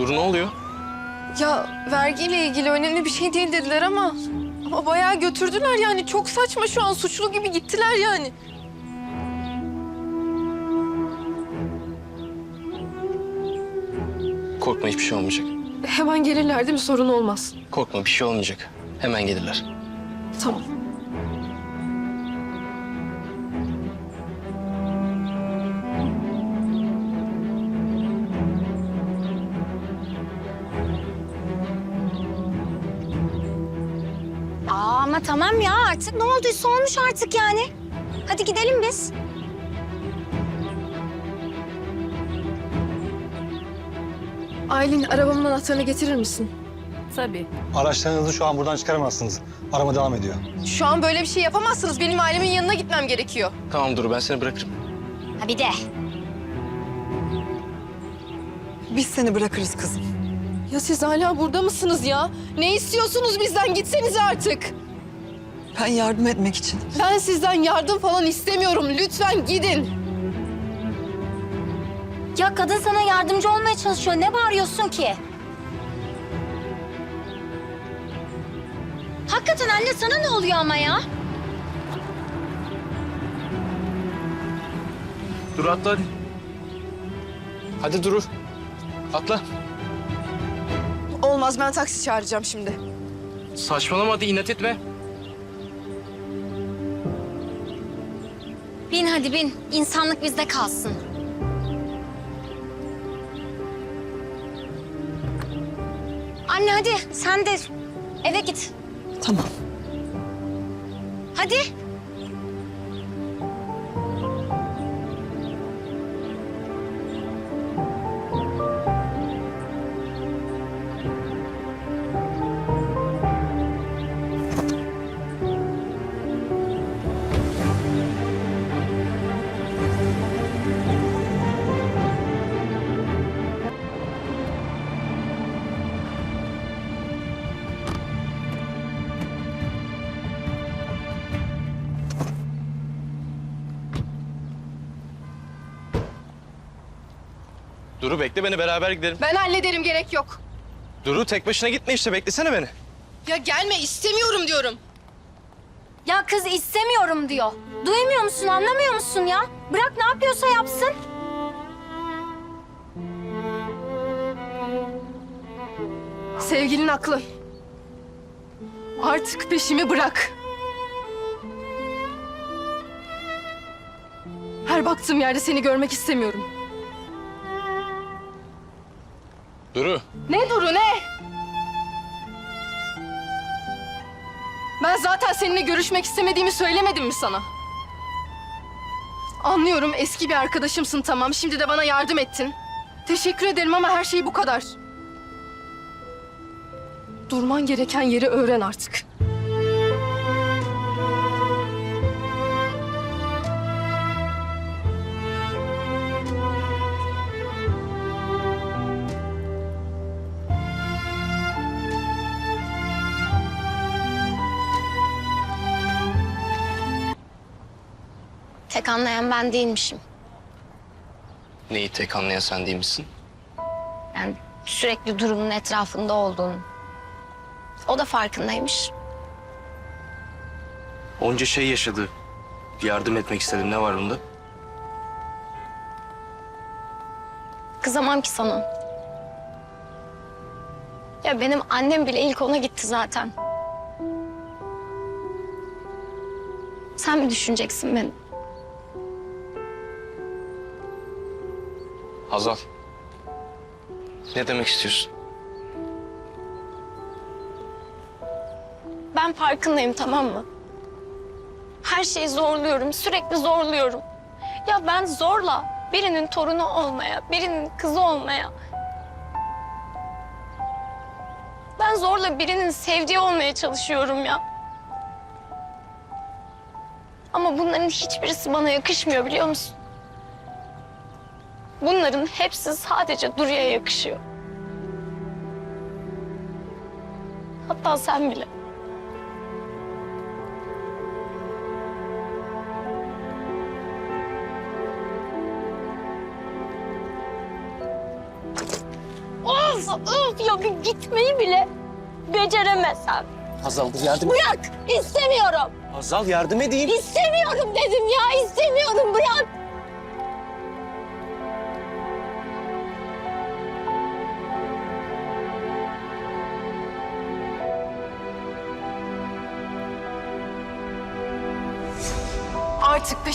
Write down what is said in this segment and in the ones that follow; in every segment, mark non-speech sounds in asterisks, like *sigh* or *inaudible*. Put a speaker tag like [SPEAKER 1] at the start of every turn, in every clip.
[SPEAKER 1] Dur ne oluyor?
[SPEAKER 2] Ya vergiyle ilgili önemli bir şey değil dediler ama... Ama bayağı götürdüler yani. Çok saçma şu an. Suçlu gibi gittiler yani.
[SPEAKER 1] Korkma hiçbir şey olmayacak.
[SPEAKER 2] Hemen gelirler değil mi? Sorun olmaz.
[SPEAKER 1] Korkma bir şey olmayacak. Hemen gelirler.
[SPEAKER 2] Tamam.
[SPEAKER 3] Tamam ya artık ne olduysa olmuş artık yani. Hadi gidelim biz.
[SPEAKER 2] Aylin arabamın anahtarını getirir misin?
[SPEAKER 4] Tabii.
[SPEAKER 5] Araçlarınızı şu an buradan çıkaramazsınız. Arama devam ediyor.
[SPEAKER 2] Şu an böyle bir şey yapamazsınız. Benim ailemin yanına gitmem gerekiyor.
[SPEAKER 1] Tamam dur ben seni bırakırım.
[SPEAKER 3] Ha bir de.
[SPEAKER 6] Biz seni bırakırız kızım.
[SPEAKER 2] Ya siz hala burada mısınız ya? Ne istiyorsunuz bizden? Gitsenize artık.
[SPEAKER 6] Ben yardım etmek için.
[SPEAKER 2] Ben sizden yardım falan istemiyorum. Lütfen gidin.
[SPEAKER 3] Ya kadın sana yardımcı olmaya çalışıyor. Ne bağırıyorsun ki? Hakikaten anne sana ne oluyor ama ya?
[SPEAKER 1] Dur atla hadi. Hadi Duru. Atla.
[SPEAKER 2] Olmaz ben taksi çağıracağım şimdi.
[SPEAKER 1] Saçmalama hadi inat etme.
[SPEAKER 3] Bin hadi bin. İnsanlık bizde kalsın. Anne hadi sen de eve git.
[SPEAKER 6] Tamam.
[SPEAKER 3] Hadi.
[SPEAKER 1] Duru bekle beni beraber gidelim.
[SPEAKER 2] Ben hallederim gerek yok.
[SPEAKER 1] Duru tek başına gitme işte beklesene beni.
[SPEAKER 2] Ya gelme istemiyorum diyorum.
[SPEAKER 3] Ya kız istemiyorum diyor. Duymuyor musun, anlamıyor musun ya? Bırak ne yapıyorsa yapsın.
[SPEAKER 2] Sevgilin haklı. Artık peşimi bırak. Her baktığım yerde seni görmek istemiyorum.
[SPEAKER 1] Duru.
[SPEAKER 2] Ne Duru ne? Ben zaten seninle görüşmek istemediğimi söylemedim mi sana? Anlıyorum eski bir arkadaşımsın tamam. Şimdi de bana yardım ettin. Teşekkür ederim ama her şey bu kadar. Durman gereken yeri öğren artık.
[SPEAKER 3] Anlayan ben değilmişim.
[SPEAKER 1] Neyi tek anlayan sen değil misin?
[SPEAKER 3] Yani sürekli durumun etrafında olduğunu. O da farkındaymış.
[SPEAKER 1] Onca şey yaşadı. Yardım etmek istedim. Ne var bunda?
[SPEAKER 3] Kızamam ki sana. Ya benim annem bile ilk ona gitti zaten. Sen mi düşüneceksin beni?
[SPEAKER 1] Hazal. Ne demek istiyorsun?
[SPEAKER 3] Ben farkındayım tamam mı? Her şeyi zorluyorum, sürekli zorluyorum. Ya ben zorla birinin torunu olmaya, birinin kızı olmaya... Ben zorla birinin sevdiği olmaya çalışıyorum ya. Ama bunların hiçbirisi bana yakışmıyor biliyor musun? Bunların hepsi sadece Duru'ya yakışıyor. Hatta sen bile. Öf ya bir gitmeyi bile beceremesem.
[SPEAKER 1] Hazal dur yardım
[SPEAKER 3] Bırak istemiyorum.
[SPEAKER 1] Hazal yardım edeyim.
[SPEAKER 3] İstemiyorum dedim ya istemiyorum bırak.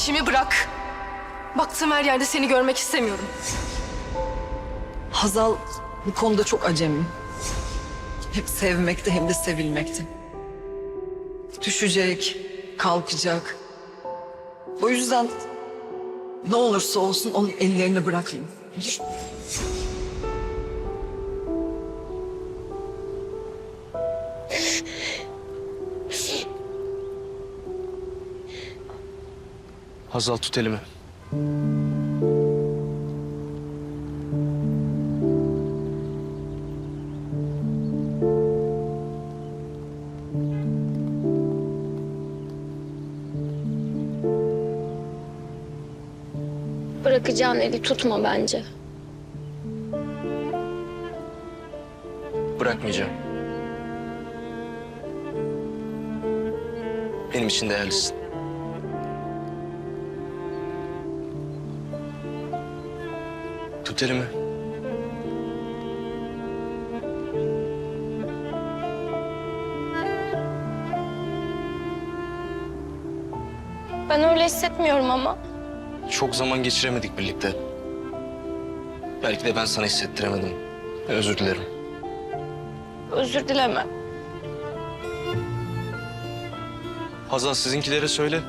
[SPEAKER 2] Peşimi bırak. Baktığım her yerde seni görmek istemiyorum.
[SPEAKER 6] Hazal bu konuda çok acemi. Hep sevmekte hem de sevilmekte. Düşecek, kalkacak. O yüzden ne olursa olsun onun ellerini bırakmayın.
[SPEAKER 1] Hazal tut elimi.
[SPEAKER 3] Bırakacağın eli tutma bence.
[SPEAKER 1] Bırakmayacağım. Benim için değerlisin. Elimi.
[SPEAKER 3] Ben öyle hissetmiyorum ama.
[SPEAKER 1] Çok zaman geçiremedik birlikte. Belki de ben sana hissettiremedim. Özür dilerim.
[SPEAKER 3] Özür dileme.
[SPEAKER 1] Hazal sizinkilere söyle.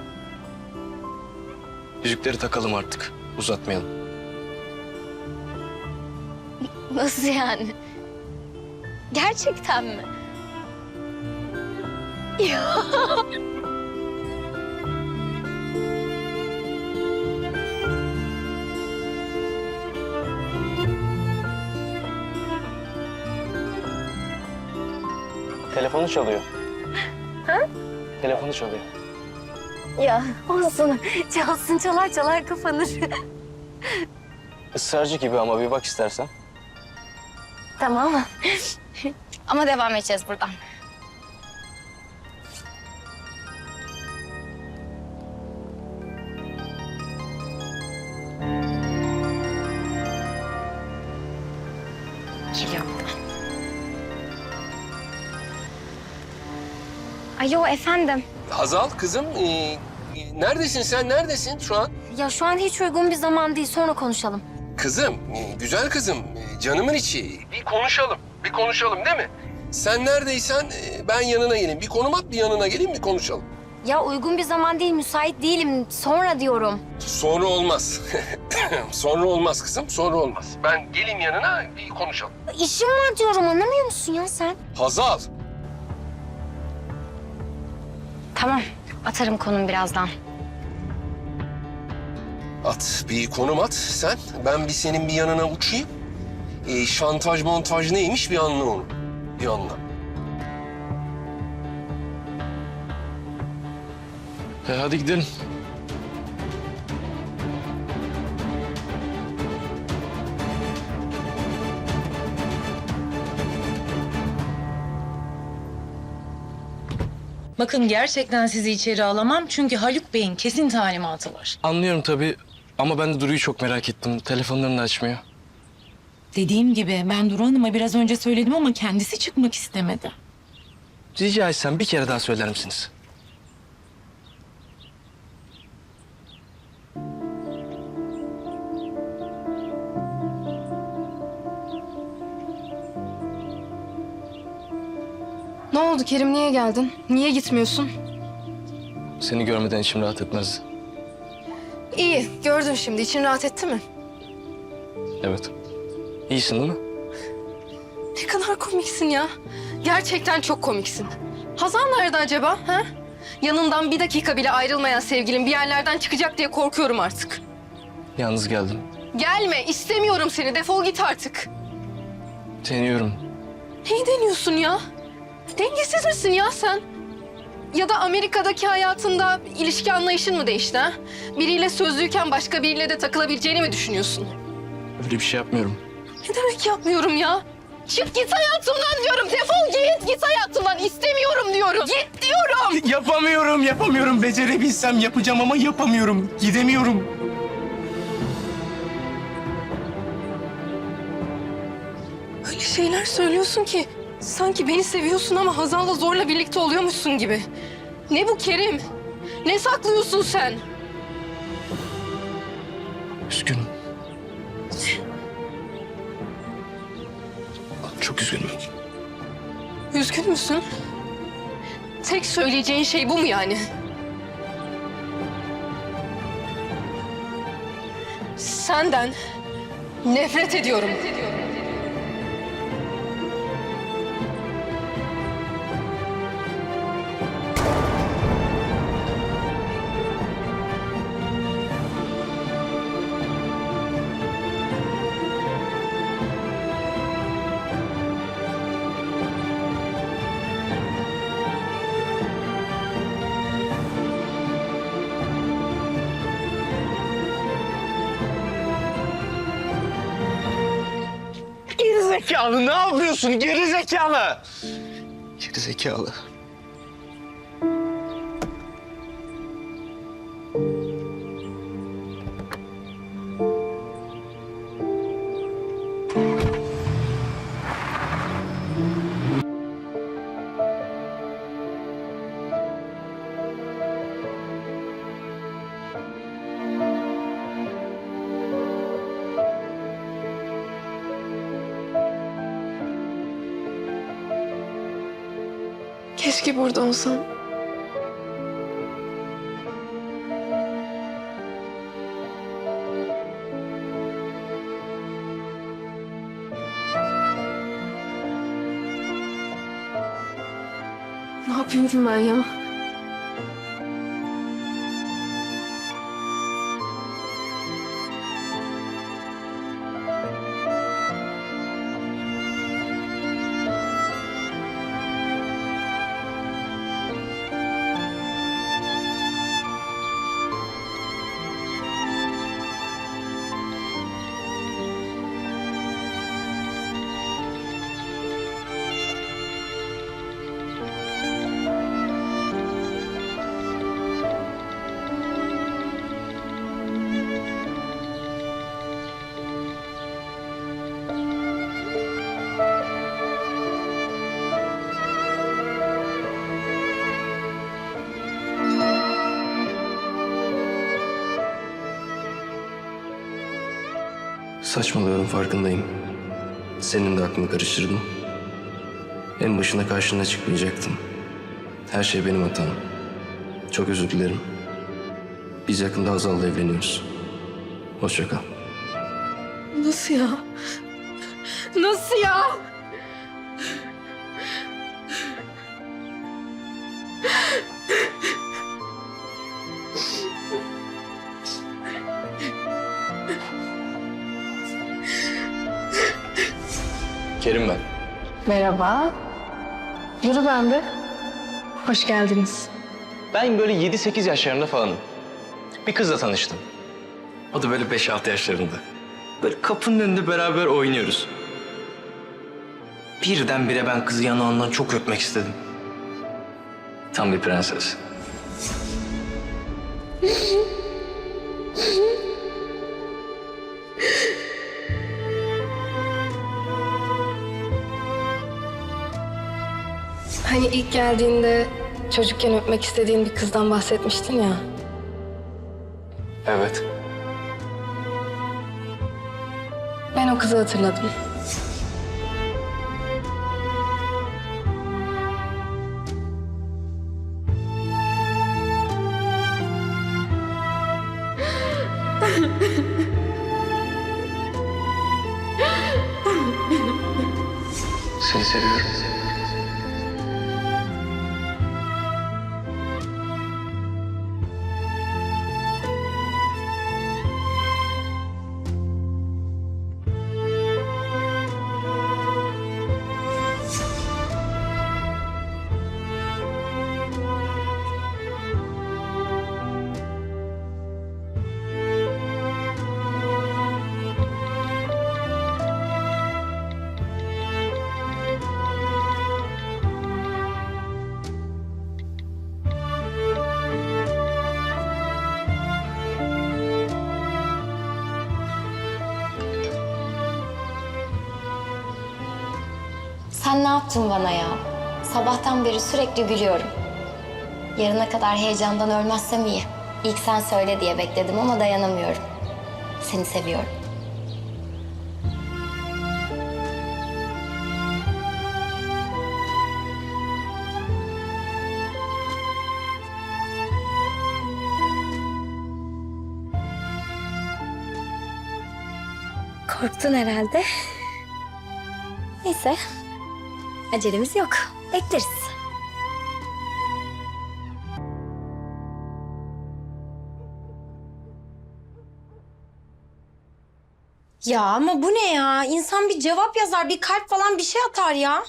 [SPEAKER 1] Yüzükleri takalım artık. Uzatmayalım.
[SPEAKER 3] Nasıl yani? Gerçekten mi? *laughs*
[SPEAKER 1] Telefonu çalıyor. Ha? Telefonu çalıyor.
[SPEAKER 3] Ya olsun. Çalsın çalar çalar kapanır.
[SPEAKER 1] Israrcı gibi ama bir bak istersen.
[SPEAKER 3] Tamam. ama devam edeceğiz buradan. Geliyor. Alo efendim.
[SPEAKER 4] Hazal kızım, e, e, neredesin sen? Neredesin şu an?
[SPEAKER 3] Ya şu an hiç uygun bir zaman değil. Sonra konuşalım.
[SPEAKER 4] Kızım, güzel kızım, canımın içi. Bir konuşalım, bir konuşalım değil mi? Sen neredeysen e, ben yanına geleyim. Bir konum at, bir yanına geleyim, bir konuşalım.
[SPEAKER 3] Ya uygun bir zaman değil, müsait değilim. Sonra diyorum.
[SPEAKER 4] Sonra olmaz. *laughs* sonra olmaz kızım, sonra olmaz. Ben geleyim yanına, bir konuşalım.
[SPEAKER 3] İşim var diyorum, anlamıyor musun ya sen?
[SPEAKER 4] Hazal,
[SPEAKER 3] Tamam, atarım konum birazdan.
[SPEAKER 4] At. Bir konum at sen. Ben bir senin bir yanına uçayım. E, şantaj montaj neymiş bir anla onu. Bir anla.
[SPEAKER 1] E, hadi gidelim.
[SPEAKER 7] Bakın gerçekten sizi içeri alamam çünkü Haluk Bey'in kesin talimatı var.
[SPEAKER 1] Anlıyorum tabii ama ben de Duru'yu çok merak ettim. Telefonlarını da açmıyor.
[SPEAKER 7] Dediğim gibi ben Duru Hanım'a biraz önce söyledim ama kendisi çıkmak istemedi.
[SPEAKER 1] Rica etsem bir kere daha söyler misiniz?
[SPEAKER 2] Ne oldu Kerim niye geldin? Niye gitmiyorsun?
[SPEAKER 1] Seni görmeden içim rahat etmez.
[SPEAKER 2] İyi gördün şimdi için rahat etti mi?
[SPEAKER 1] Evet. İyisin değil mi?
[SPEAKER 2] Ne kadar komiksin ya. Gerçekten çok komiksin. Hazan nerede acaba? Ha? Yanından bir dakika bile ayrılmayan sevgilim bir yerlerden çıkacak diye korkuyorum artık.
[SPEAKER 1] Yalnız geldim.
[SPEAKER 2] Gelme istemiyorum seni defol git artık.
[SPEAKER 1] Deniyorum.
[SPEAKER 2] Neyi deniyorsun ya? Dengesiz misin ya sen? Ya da Amerika'daki hayatında ilişki anlayışın mı değişti ha? Biriyle sözlüyken başka biriyle de takılabileceğini mi düşünüyorsun?
[SPEAKER 1] Öyle bir şey yapmıyorum.
[SPEAKER 2] Ne demek yapmıyorum ya? Çık git hayatımdan diyorum. Defol git. Git hayatımdan. İstemiyorum diyorum. Git diyorum.
[SPEAKER 8] Yapamıyorum, yapamıyorum. Becerebilsem yapacağım ama yapamıyorum. Gidemiyorum.
[SPEAKER 2] Öyle şeyler söylüyorsun ki sanki beni seviyorsun ama Hazal'la zorla birlikte oluyormuşsun gibi. Ne bu Kerim? Ne saklıyorsun sen?
[SPEAKER 1] Üzgünüm. Çok üzgünüm.
[SPEAKER 2] Üzgün müsün? Tek söyleyeceğin şey bu mu yani? Senden nefret ediyorum.
[SPEAKER 8] Gerizekalı ne yapıyorsun? Gerizekalı.
[SPEAKER 1] Geri
[SPEAKER 2] burada olsan. Ne yapıyorum ben ya?
[SPEAKER 1] Saçmalıyorum farkındayım. Senin de aklını karıştırdım. En başında karşına çıkmayacaktım. Her şey benim hatam. Çok özür dilerim. Biz yakında Hazal'la evleniyoruz. Hoşça kal.
[SPEAKER 2] Nasıl ya? Nasıl ya? Merhaba. Yürü ben de. Hoş geldiniz.
[SPEAKER 1] Ben böyle 7-8 yaşlarında falanım. Bir kızla tanıştım. O da böyle 5-6 yaşlarında. Böyle kapının önünde beraber oynuyoruz. Birdenbire ben kızı yanağından çok öpmek istedim. Tam bir prenses.
[SPEAKER 2] Hani ilk geldiğinde çocukken öpmek istediğin bir kızdan bahsetmiştin ya.
[SPEAKER 1] Evet.
[SPEAKER 2] Ben o kızı hatırladım.
[SPEAKER 1] Seni seviyorum.
[SPEAKER 3] Yaptın bana ya? Sabahtan beri sürekli gülüyorum. Yarına kadar heyecandan ölmezsem iyi. İlk sen söyle diye bekledim ama dayanamıyorum. Seni seviyorum. Korktun herhalde. Neyse. Acelemiz yok. Bekleriz.
[SPEAKER 9] Ya ama bu ne ya? İnsan bir cevap yazar, bir kalp falan bir şey atar ya.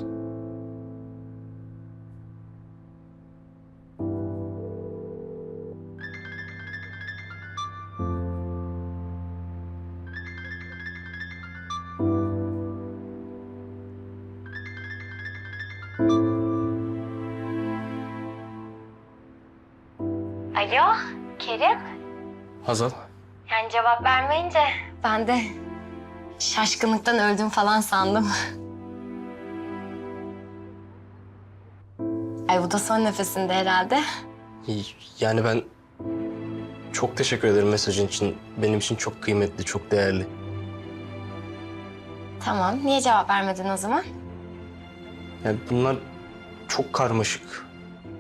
[SPEAKER 3] Alo, Kerim.
[SPEAKER 1] Hazal.
[SPEAKER 3] Yani cevap vermeyince ben de şaşkınlıktan öldüm falan sandım. Ay bu da son nefesinde herhalde.
[SPEAKER 1] Yani ben çok teşekkür ederim mesajın için. Benim için çok kıymetli, çok değerli.
[SPEAKER 3] Tamam, niye cevap vermedin o zaman?
[SPEAKER 1] Yani bunlar çok karmaşık.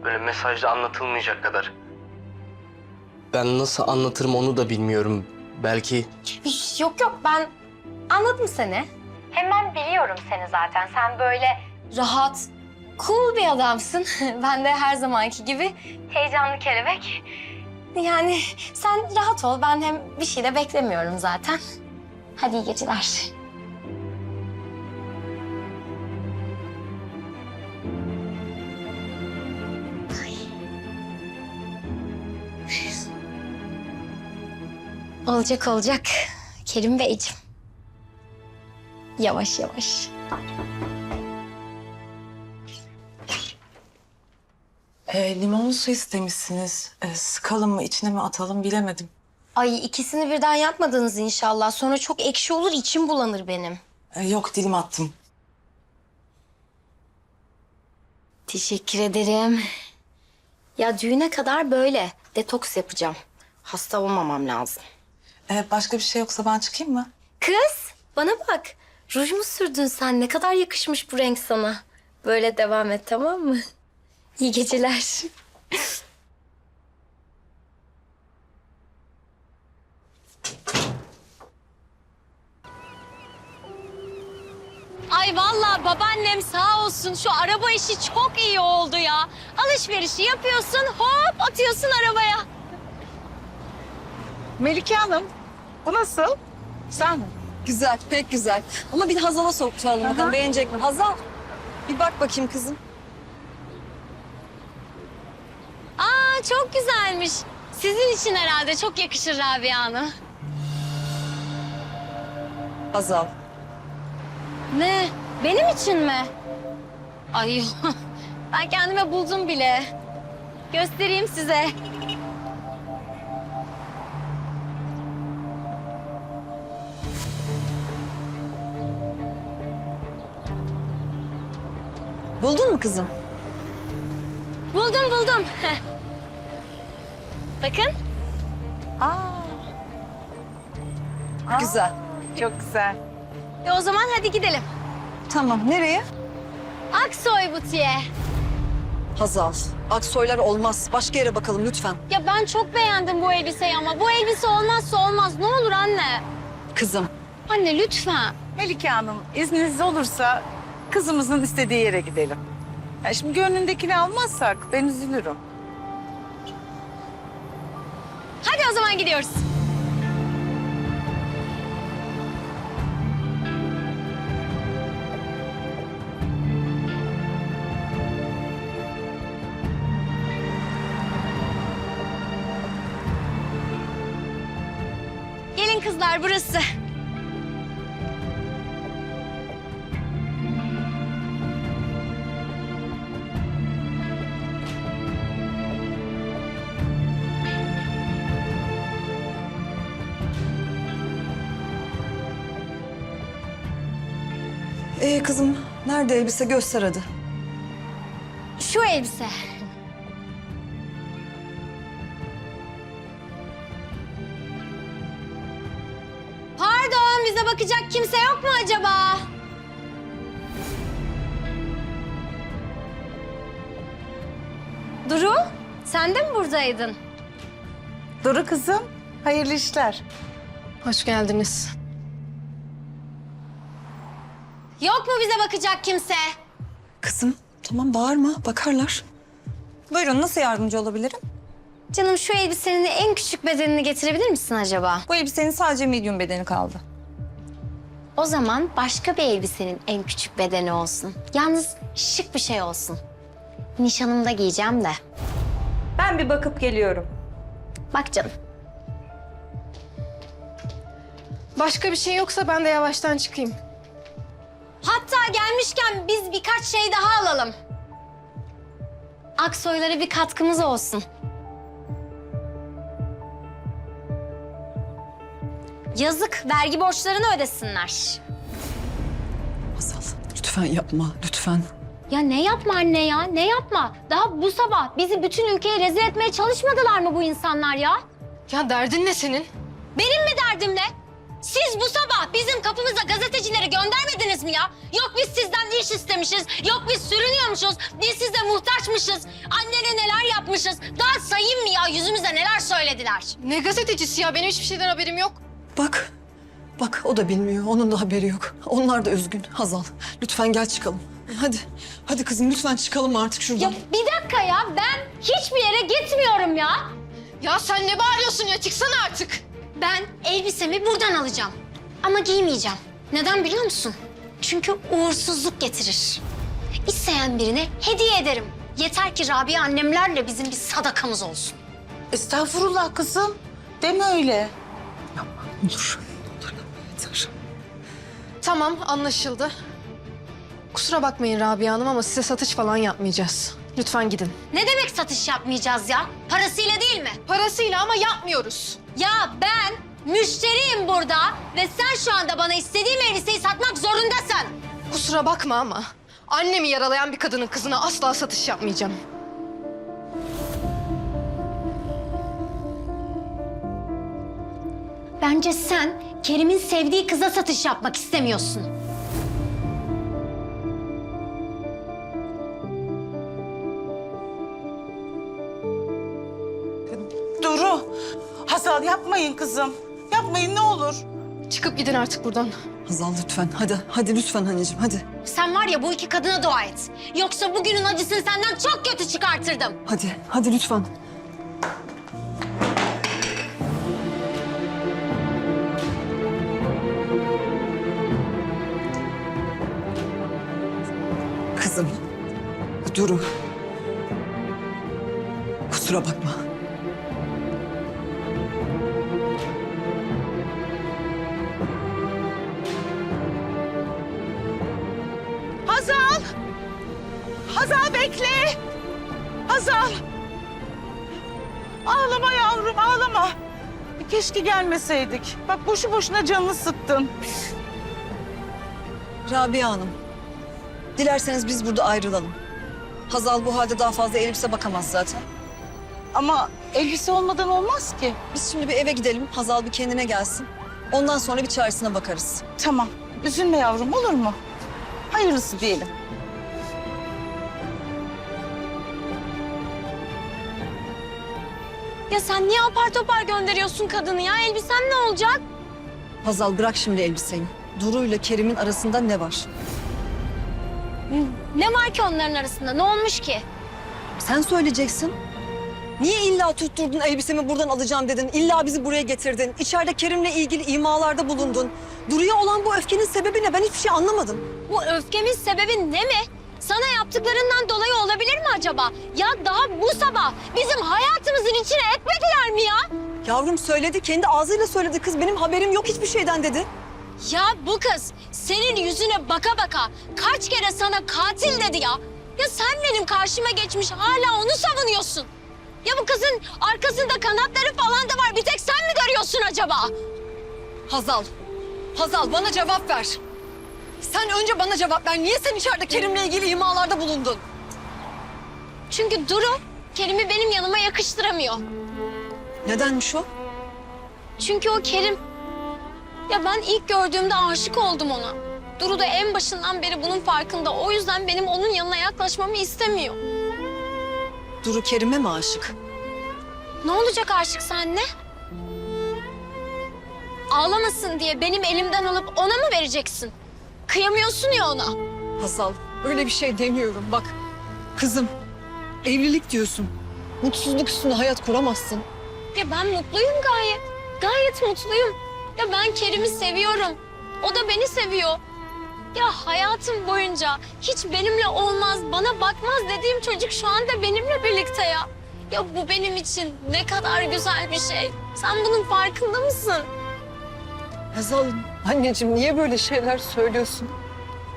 [SPEAKER 1] Böyle mesajda anlatılmayacak kadar. Ben nasıl anlatırım onu da bilmiyorum. Belki
[SPEAKER 3] Yok yok ben anladım seni. Hem ben biliyorum seni zaten. Sen böyle rahat, cool bir adamsın. *laughs* ben de her zamanki gibi heyecanlı kelebek. Yani sen rahat ol. Ben hem bir şey de beklemiyorum zaten. Hadi iyi geceler. Olacak olacak. Kerim Beyciğim. Yavaş yavaş.
[SPEAKER 10] E, limonlu su istemişsiniz. E, sıkalım mı içine mi atalım bilemedim.
[SPEAKER 9] Ay ikisini birden yapmadınız inşallah. Sonra çok ekşi olur, içim bulanır benim.
[SPEAKER 10] E, yok dilim attım.
[SPEAKER 9] Teşekkür ederim. Ya düğüne kadar böyle detoks yapacağım. Hasta olmamam lazım.
[SPEAKER 10] E, başka bir şey yoksa ben çıkayım mı?
[SPEAKER 9] Kız, bana bak. Ruj mu sürdün sen? Ne kadar yakışmış bu renk sana. Böyle devam et tamam mı? *laughs* İyi geceler.
[SPEAKER 3] Ay vallahi babaannem sağ olsun şu araba işi çok iyi oldu ya. Alışverişi yapıyorsun hop atıyorsun arabaya.
[SPEAKER 10] Melike Hanım, bu nasıl? Sen mi?
[SPEAKER 6] Güzel, pek güzel. Ama bir Hazal'a soralım bakalım beğenecek mi? Hazal, bir bak bakayım kızım.
[SPEAKER 3] Aa çok güzelmiş. Sizin için herhalde çok yakışır Rabia Hanım.
[SPEAKER 6] Hazal.
[SPEAKER 3] Ne? Benim için mi? Ay *laughs* ben kendime buldum bile. Göstereyim size.
[SPEAKER 6] Buldun mu kızım?
[SPEAKER 3] Buldum buldum. Bakın.
[SPEAKER 6] Güzel.
[SPEAKER 10] Çok güzel.
[SPEAKER 3] E o zaman hadi gidelim.
[SPEAKER 6] Tamam, nereye?
[SPEAKER 3] Aksoy Butiğe.
[SPEAKER 6] Hazal, Aksoylar olmaz. Başka yere bakalım lütfen.
[SPEAKER 3] Ya ben çok beğendim bu elbiseyi ama bu elbise olmazsa olmaz. Ne olur anne.
[SPEAKER 6] Kızım,
[SPEAKER 3] Anne lütfen.
[SPEAKER 11] Melike Hanım izniniz olursa kızımızın istediği yere gidelim. Ya şimdi gönlündekini almazsak ben üzülürüm.
[SPEAKER 3] Hadi o zaman gidiyoruz. Gelin kızlar burası.
[SPEAKER 12] Nerede elbise göster hadi.
[SPEAKER 3] Şu elbise. Pardon, bize bakacak kimse yok mu acaba? Duru, sen de mi buradaydın?
[SPEAKER 11] Duru kızım, hayırlı işler.
[SPEAKER 2] Hoş geldiniz.
[SPEAKER 3] Yok mu bize bakacak kimse?
[SPEAKER 12] Kızım tamam bağırma bakarlar. Buyurun nasıl yardımcı olabilirim?
[SPEAKER 3] Canım şu elbisenin en küçük bedenini getirebilir misin acaba?
[SPEAKER 12] Bu elbisenin sadece medium bedeni kaldı.
[SPEAKER 3] O zaman başka bir elbisenin en küçük bedeni olsun. Yalnız şık bir şey olsun. Nişanımda giyeceğim de.
[SPEAKER 12] Ben bir bakıp geliyorum.
[SPEAKER 3] Bak canım.
[SPEAKER 2] Başka bir şey yoksa ben de yavaştan çıkayım.
[SPEAKER 3] Hatta gelmişken biz birkaç şey daha alalım. Aksoylara bir katkımız olsun. Yazık, vergi borçlarını ödesinler.
[SPEAKER 12] Hazal lütfen yapma lütfen.
[SPEAKER 3] Ya ne yapma anne ya, ne yapma? Daha bu sabah bizi bütün ülkeye rezil etmeye çalışmadılar mı bu insanlar ya?
[SPEAKER 2] Ya derdin ne senin?
[SPEAKER 3] Benim mi derdim ne? Siz bu sabah bizim kapımıza gazetecileri göndermediniz mi ya? Yok biz sizden iş istemişiz, yok biz sürünüyormuşuz, biz size muhtaçmışız, annene neler yapmışız. Daha sayayım mı ya yüzümüze neler söylediler?
[SPEAKER 2] Ne gazetecisi ya? Benim hiçbir şeyden haberim yok.
[SPEAKER 6] Bak, bak o da bilmiyor. Onun da haberi yok. Onlar da üzgün. Hazal, lütfen gel çıkalım. Hadi, hadi kızım lütfen çıkalım artık şuradan.
[SPEAKER 3] Ya bir dakika ya ben hiçbir yere gitmiyorum ya.
[SPEAKER 2] Ya sen ne bağırıyorsun ya? Çıksana artık.
[SPEAKER 3] Ben elbisemi buradan alacağım. Ama giymeyeceğim. Neden biliyor musun? Çünkü uğursuzluk getirir. İsteyen birine hediye ederim. Yeter ki Rabia annemlerle bizim bir sadakamız olsun.
[SPEAKER 11] Estağfurullah kızım. Deme öyle.
[SPEAKER 6] Olur, olur yeter.
[SPEAKER 2] Tamam anlaşıldı. Kusura bakmayın Rabia Hanım ama size satış falan yapmayacağız. Lütfen gidin.
[SPEAKER 3] Ne demek satış yapmayacağız ya? Parasıyla değil mi?
[SPEAKER 2] Parasıyla ama yapmıyoruz.
[SPEAKER 3] Ya ben müşteriyim burada ve sen şu anda bana istediğim elbiseyi satmak zorundasın.
[SPEAKER 2] Kusura bakma ama annemi yaralayan bir kadının kızına asla satış yapmayacağım.
[SPEAKER 3] Bence sen Kerim'in sevdiği kıza satış yapmak istemiyorsun.
[SPEAKER 11] Hazal yapmayın kızım. Yapmayın ne olur.
[SPEAKER 2] Çıkıp gidin artık buradan.
[SPEAKER 6] Hazal lütfen, hadi, hadi lütfen anneciğim, hadi.
[SPEAKER 3] Sen var ya bu iki kadına dua et. Yoksa bugünün acısını senden çok kötü çıkartırdım.
[SPEAKER 6] Hadi, hadi lütfen. Kızım, Duru. Kusura bakma.
[SPEAKER 11] Gelmeseydik. Bak boşu boşuna canını sıktın.
[SPEAKER 6] Rabia Hanım, dilerseniz biz burada ayrılalım. Hazal bu halde daha fazla elbise bakamaz zaten.
[SPEAKER 11] Ama elbise olmadan olmaz ki.
[SPEAKER 6] Biz şimdi bir eve gidelim, Hazal bir kendine gelsin. Ondan sonra bir çaresine bakarız.
[SPEAKER 11] Tamam. Üzülme yavrum olur mu? Hayırlısı diyelim.
[SPEAKER 3] Ya sen niye apar topar gönderiyorsun kadını ya? Elbisem ne olacak?
[SPEAKER 6] Hazal bırak şimdi elbiseyi. Duru ile Kerim'in arasında ne var?
[SPEAKER 3] Ne var ki onların arasında? Ne olmuş ki?
[SPEAKER 6] Sen söyleyeceksin. Niye illa tutturdun elbisemi buradan alacağım dedin? İlla bizi buraya getirdin. İçeride Kerim'le ilgili imalarda bulundun. Duru'ya olan bu öfkenin sebebi ne? Ben hiçbir şey anlamadım.
[SPEAKER 3] Bu öfkemin sebebi ne mi? Sana yaptıklarından dolayı olabilir mi acaba? Ya daha bu sabah bizim hayatımızın içine etmediler mi ya?
[SPEAKER 6] Yavrum söyledi, kendi ağzıyla söyledi kız. Benim haberim yok hiçbir şeyden dedi.
[SPEAKER 3] Ya bu kız senin yüzüne baka baka kaç kere sana katil dedi ya. Ya sen benim karşıma geçmiş hala onu savunuyorsun. Ya bu kızın arkasında kanatları falan da var. Bir tek sen mi görüyorsun acaba?
[SPEAKER 6] Hazal, Hazal bana cevap ver. Sen önce bana cevap ver. Niye sen içeride Kerim'le ilgili imalarda bulundun?
[SPEAKER 3] Çünkü Duru Kerim'i benim yanıma yakıştıramıyor.
[SPEAKER 6] Nedenmiş o?
[SPEAKER 3] Çünkü o Kerim. Ya ben ilk gördüğümde aşık oldum ona. Duru da en başından beri bunun farkında. O yüzden benim onun yanına yaklaşmamı istemiyor.
[SPEAKER 6] Duru Kerim'e mi aşık?
[SPEAKER 3] Ne olacak aşıksa anne? Ağlamasın diye benim elimden alıp ona mı vereceksin? Kıyamıyorsun ya ona.
[SPEAKER 6] Hazal öyle bir şey demiyorum bak. Kızım evlilik diyorsun. Mutsuzluk üstüne hayat kuramazsın.
[SPEAKER 3] Ya ben mutluyum gayet. Gayet mutluyum. Ya ben Kerim'i seviyorum. O da beni seviyor. Ya hayatım boyunca hiç benimle olmaz, bana bakmaz dediğim çocuk şu anda benimle birlikte ya. Ya bu benim için ne kadar güzel bir şey. Sen bunun farkında mısın?
[SPEAKER 6] Hazal anneciğim niye böyle şeyler söylüyorsun?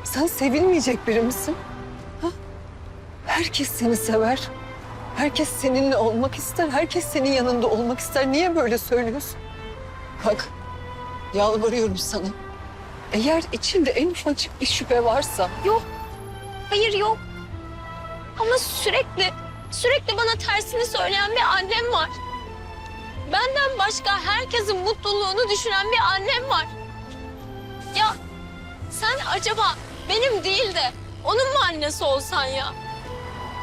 [SPEAKER 6] Sen sevilmeyecek biri misin? Ha? Herkes seni sever. Herkes seninle olmak ister. Herkes senin yanında olmak ister. Niye böyle söylüyorsun? Bak yalvarıyorum sana. Eğer içinde en ufacık bir şüphe varsa
[SPEAKER 3] Yok. Hayır yok. Ama sürekli, sürekli bana tersini söyleyen bir annem var. Benden başka herkesin mutluluğunu düşünen bir annem var. Ya sen acaba benim değil de onun mu annesi olsan ya?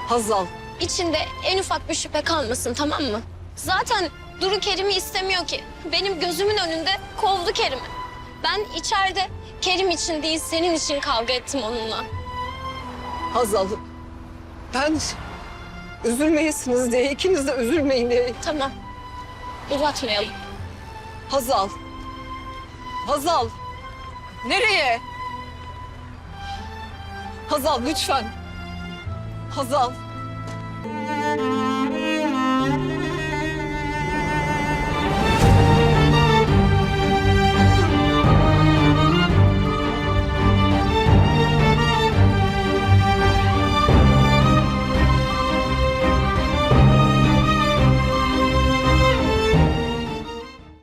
[SPEAKER 6] Hazal
[SPEAKER 3] İçinde en ufak bir şüphe kalmasın tamam mı? Zaten Duru Kerim'i istemiyor ki. Benim gözümün önünde kovdu Kerim'i. Ben içeride Kerim için değil senin için kavga ettim onunla.
[SPEAKER 6] Hazal ben üzülmeyesiniz diye ikiniz de üzülmeyin diye
[SPEAKER 3] Tamam. Uzatmayalım.
[SPEAKER 6] Hazal. Hazal. Nereye? Hazal lütfen. Hazal.